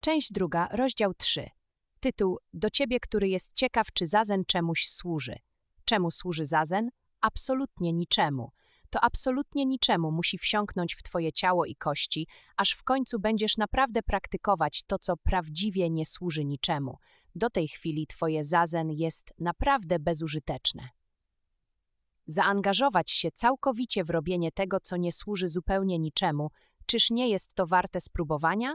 Część druga, rozdział 3. Tytuł Do ciebie, który jest ciekaw, czy zazen czemuś służy. Czemu służy zazen? Absolutnie niczemu. To absolutnie niczemu musi wsiąknąć w twoje ciało i kości, aż w końcu będziesz naprawdę praktykować to, co prawdziwie nie służy niczemu. Do tej chwili twoje zazen jest naprawdę bezużyteczne. Zaangażować się całkowicie w robienie tego, co nie służy zupełnie niczemu, czyż nie jest to warte spróbowania?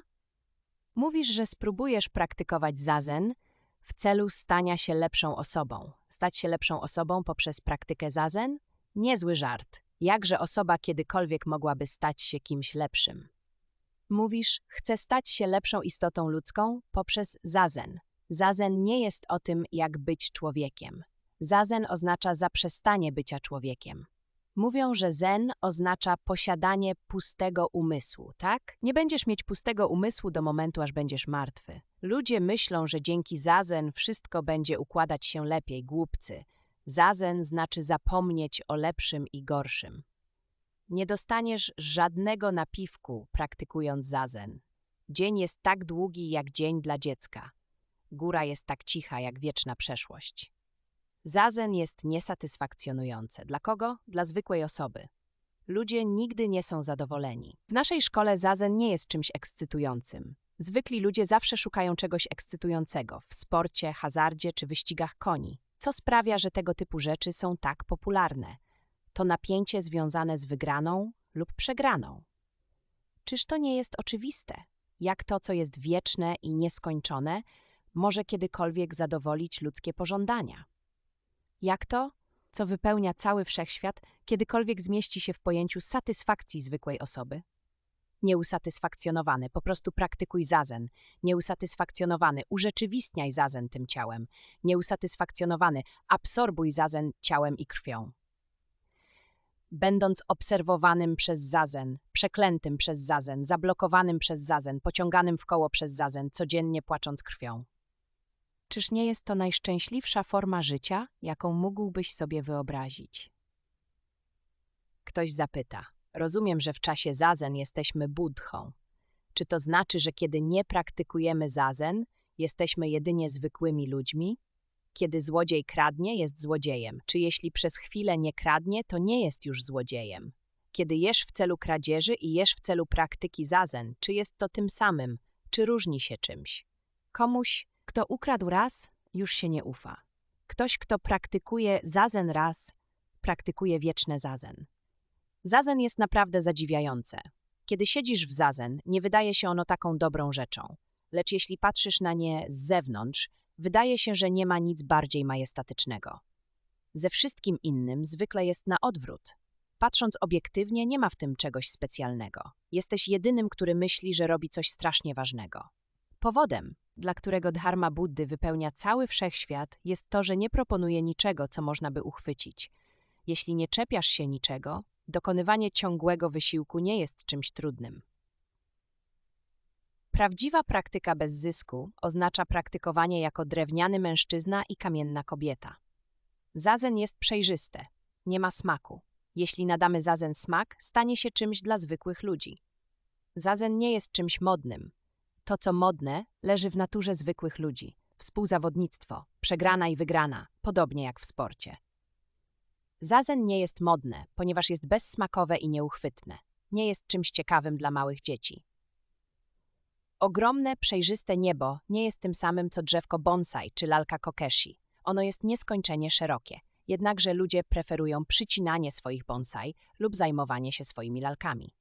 Mówisz, że spróbujesz praktykować zazen w celu stania się lepszą osobą. Stać się lepszą osobą poprzez praktykę zazen? Niezły żart. Jakże osoba kiedykolwiek mogłaby stać się kimś lepszym? Mówisz, chcę stać się lepszą istotą ludzką poprzez zazen. Zazen nie jest o tym, jak być człowiekiem. Zazen oznacza zaprzestanie bycia człowiekiem. Mówią, że zen oznacza posiadanie pustego umysłu, tak? Nie będziesz mieć pustego umysłu do momentu, aż będziesz martwy. Ludzie myślą, że dzięki zazen wszystko będzie układać się lepiej, głupcy. Zazen znaczy zapomnieć o lepszym i gorszym. Nie dostaniesz żadnego napiwku praktykując zazen. Dzień jest tak długi jak dzień dla dziecka. Góra jest tak cicha jak wieczna przeszłość. Zazen jest niesatysfakcjonujące. Dla kogo? Dla zwykłej osoby. Ludzie nigdy nie są zadowoleni. W naszej szkole zazen nie jest czymś ekscytującym. Zwykli ludzie zawsze szukają czegoś ekscytującego w sporcie, hazardzie czy wyścigach koni. Co sprawia, że tego typu rzeczy są tak popularne? To napięcie związane z wygraną lub przegraną. Czyż to nie jest oczywiste? Jak to, co jest wieczne i nieskończone, może kiedykolwiek zadowolić ludzkie pożądania? Jak to, co wypełnia cały wszechświat, kiedykolwiek zmieści się w pojęciu satysfakcji zwykłej osoby? Nieusatysfakcjonowany, po prostu praktykuj zazen. Nieusatysfakcjonowany, urzeczywistniaj zazen tym ciałem. Nieusatysfakcjonowany, absorbuj zazen ciałem i krwią. Będąc obserwowanym przez zazen, przeklętym przez zazen, zablokowanym przez zazen, pociąganym w koło przez zazen, codziennie płacząc krwią. Czyż nie jest to najszczęśliwsza forma życia, jaką mógłbyś sobie wyobrazić? Ktoś zapyta: Rozumiem, że w czasie zazen jesteśmy buddhą. Czy to znaczy, że kiedy nie praktykujemy zazen, jesteśmy jedynie zwykłymi ludźmi? Kiedy złodziej kradnie, jest złodziejem. Czy jeśli przez chwilę nie kradnie, to nie jest już złodziejem? Kiedy jesz w celu kradzieży i jesz w celu praktyki zazen, czy jest to tym samym, czy różni się czymś? Komuś kto ukradł raz, już się nie ufa. Ktoś, kto praktykuje zazen raz, praktykuje wieczne zazen. Zazen jest naprawdę zadziwiające. Kiedy siedzisz w zazen, nie wydaje się ono taką dobrą rzeczą, lecz jeśli patrzysz na nie z zewnątrz, wydaje się, że nie ma nic bardziej majestatycznego. Ze wszystkim innym zwykle jest na odwrót. Patrząc obiektywnie, nie ma w tym czegoś specjalnego. Jesteś jedynym, który myśli, że robi coś strasznie ważnego. Powodem, dla którego dharma Buddy wypełnia cały wszechświat, jest to, że nie proponuje niczego, co można by uchwycić. Jeśli nie czepiasz się niczego, dokonywanie ciągłego wysiłku nie jest czymś trudnym. Prawdziwa praktyka bez zysku oznacza praktykowanie jako drewniany mężczyzna i kamienna kobieta. Zazen jest przejrzyste, nie ma smaku. Jeśli nadamy zazen smak, stanie się czymś dla zwykłych ludzi. Zazen nie jest czymś modnym, to, co modne, leży w naturze zwykłych ludzi. Współzawodnictwo, przegrana i wygrana, podobnie jak w sporcie. Zazen nie jest modne, ponieważ jest bezsmakowe i nieuchwytne. Nie jest czymś ciekawym dla małych dzieci. Ogromne, przejrzyste niebo nie jest tym samym co drzewko bonsai czy lalka kokeshi. Ono jest nieskończenie szerokie. Jednakże ludzie preferują przycinanie swoich bonsai lub zajmowanie się swoimi lalkami.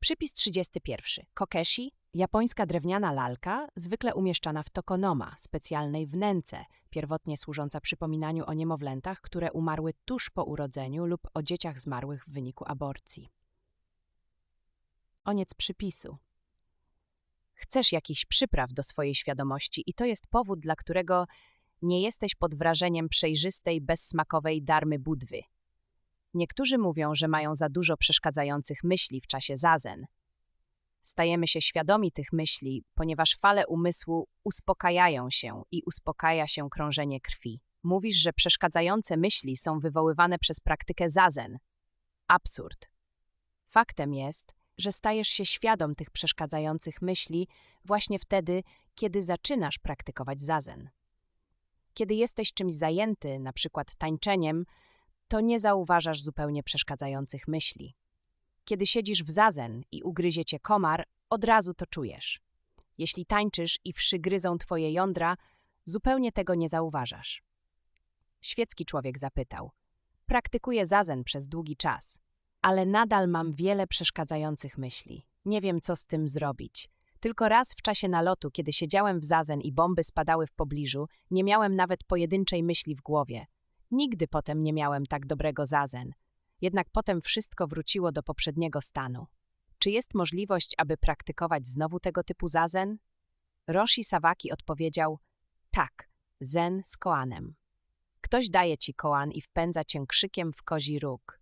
Przypis 31. Kokeshi Japońska drewniana lalka, zwykle umieszczana w tokonoma, specjalnej wnęce, pierwotnie służąca przypominaniu o niemowlętach, które umarły tuż po urodzeniu lub o dzieciach zmarłych w wyniku aborcji. Koniec przypisu. Chcesz jakichś przypraw do swojej świadomości i to jest powód, dla którego nie jesteś pod wrażeniem przejrzystej, bezsmakowej darmy budwy. Niektórzy mówią, że mają za dużo przeszkadzających myśli w czasie zazen – Stajemy się świadomi tych myśli, ponieważ fale umysłu uspokajają się i uspokaja się krążenie krwi. Mówisz, że przeszkadzające myśli są wywoływane przez praktykę zazen. Absurd. Faktem jest, że stajesz się świadom tych przeszkadzających myśli właśnie wtedy, kiedy zaczynasz praktykować zazen. Kiedy jesteś czymś zajęty, na przykład tańczeniem, to nie zauważasz zupełnie przeszkadzających myśli. Kiedy siedzisz w zazen i ugryzie cię komar, od razu to czujesz. Jeśli tańczysz i wszy gryzą twoje jądra, zupełnie tego nie zauważasz. Świecki człowiek zapytał. Praktykuję zazen przez długi czas, ale nadal mam wiele przeszkadzających myśli. Nie wiem, co z tym zrobić. Tylko raz w czasie nalotu, kiedy siedziałem w zazen i bomby spadały w pobliżu, nie miałem nawet pojedynczej myśli w głowie. Nigdy potem nie miałem tak dobrego zazen. Jednak potem wszystko wróciło do poprzedniego stanu. Czy jest możliwość, aby praktykować znowu tego typu zazen? Roshi Sawaki odpowiedział: Tak, zen z koanem. Ktoś daje ci koan i wpędza cię krzykiem w kozi róg.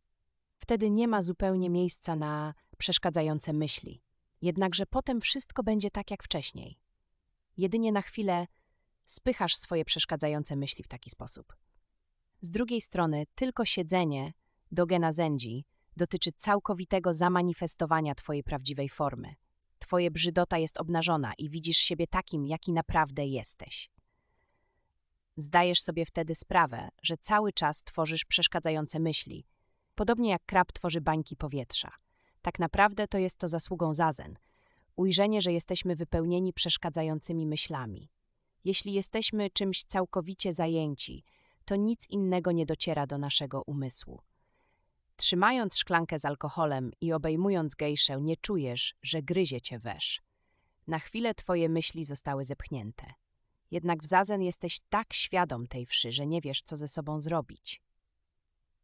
Wtedy nie ma zupełnie miejsca na przeszkadzające myśli. Jednakże potem wszystko będzie tak jak wcześniej. Jedynie na chwilę spychasz swoje przeszkadzające myśli w taki sposób. Z drugiej strony, tylko siedzenie do genazędzi dotyczy całkowitego zamanifestowania Twojej prawdziwej formy. Twoje brzydota jest obnażona i widzisz siebie takim, jaki naprawdę jesteś. Zdajesz sobie wtedy sprawę, że cały czas tworzysz przeszkadzające myśli, podobnie jak krab tworzy bańki powietrza. Tak naprawdę to jest to zasługą zazen. Ujrzenie, że jesteśmy wypełnieni przeszkadzającymi myślami. Jeśli jesteśmy czymś całkowicie zajęci, to nic innego nie dociera do naszego umysłu. Trzymając szklankę z alkoholem i obejmując gejszę, nie czujesz, że gryzie cię wesz. Na chwilę twoje myśli zostały zepchnięte. Jednak w zazen jesteś tak świadom tej wszy, że nie wiesz, co ze sobą zrobić.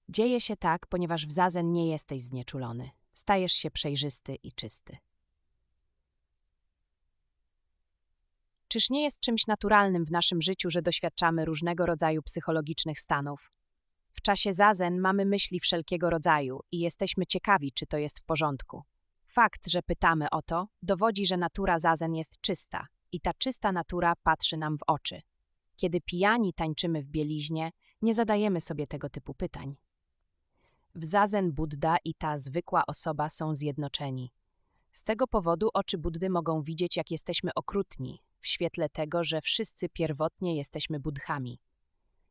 Dzieje się tak, ponieważ w zazen nie jesteś znieczulony. Stajesz się przejrzysty i czysty. Czyż nie jest czymś naturalnym w naszym życiu, że doświadczamy różnego rodzaju psychologicznych stanów? W czasie zazen mamy myśli wszelkiego rodzaju i jesteśmy ciekawi, czy to jest w porządku. Fakt, że pytamy o to, dowodzi, że natura zazen jest czysta i ta czysta natura patrzy nam w oczy. Kiedy pijani tańczymy w bieliźnie, nie zadajemy sobie tego typu pytań. W zazen Buddha i ta zwykła osoba są zjednoczeni. Z tego powodu oczy Buddy mogą widzieć, jak jesteśmy okrutni, w świetle tego, że wszyscy pierwotnie jesteśmy Budhami.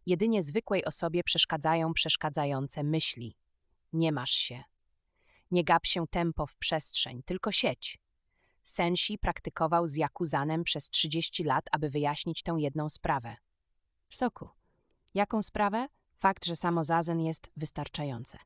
Jedynie zwykłej osobie przeszkadzają przeszkadzające myśli. Nie masz się. Nie gap się tempo w przestrzeń, tylko sieć. Senshi praktykował z Jakuzanem przez 30 lat, aby wyjaśnić tę jedną sprawę. Soku. Jaką sprawę? Fakt, że samo zazen jest wystarczające.